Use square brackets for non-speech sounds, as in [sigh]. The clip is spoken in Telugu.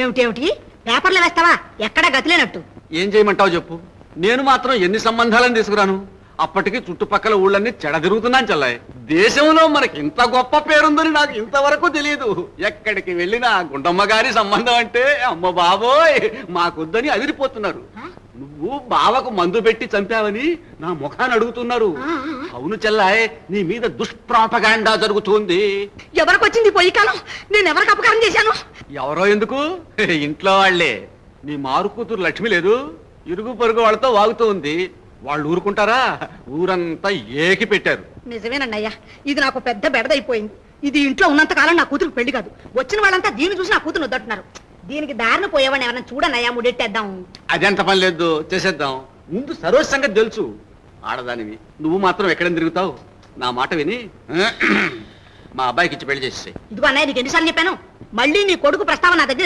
ఏమిటేమిటి? పేపర్లో వేస్తావా? ఎక్కడా గతిలేనట్టు. ఏం చేయమంటావు చెప్పు? నేను మాత్రం ఎన్ని సంబంధాలను తీసుకురాను? అప్పటికి చుట్టుపక్కల ఊళ్ళన్నీ చెడ తిరుగుతున్నాను చెల్లాయి. దేశంలో మనకి ఇంత గొప్ప పేరుందని నాకు ఇంతవరకు తెలియదు ఎక్కడికి వెళ్ళినా గుండమ్మ గారి సంబంధం అంటే అమ్మ బాబోయ్ మాకొద్దని అదిరిపోతున్నారు. నువ్వు బావకు మందు పెట్టి చంపావని నా ముఖాన్ని అడుగుతున్నారు. అవును చెల్లాయ్ నీ మీద దుష్ప్రాపగాండా జరుగుతుంది. ఎవరికొచ్చింది ఈ పొయ్యి కాలం? నేను ఎవరికి అపకారం చేశాను ఎవరో ఎందుకు? [laughs] ఇంట్లో వాళ్ళే. నీ మారు కూతురు లక్ష్మి లేదు. ఇరుగు పొరుగు వాళ్ళతో వాగుతూ ఉంది. వాళ్ళు ఊరుకుంటారా? ఊరంతా ఏకి పెట్టారు. నిజమేనండి అయ్యా ఇది నాకు పెద్ద బెడదైపోయింది. ఇది ఇంట్లో ఉన్నంత కాలం నా కూతురు పెళ్ళి కాదు. వచ్చిన వాళ్ళంతా దీన్ని చూసి నా కూతురు వద్దంటున్నారు. దీనికి దారిన పోయేవాడిని ఎవరైనా చూడనయ్యా అయ్యా ముడెట్టేద్దాం. అదెంత పని లేదు. చేసేద్దాం. ముందు సరోజ సంగతి తెలుసు. ఆడదానివి. నువ్వు మాత్రం ఎక్కడ తిరుగుతావు? నా మాట విని. [clears throat] మా అబ్బాయికి ఇచ్చి పెళ్ళి చేసేసాయి. ఇదిగో అన్నయ్య నీకు ఎన్నిసార్లు చెప్పాను? మళ్ళీ నీ కొడుకు ప్రస్తావన నా దగ్గర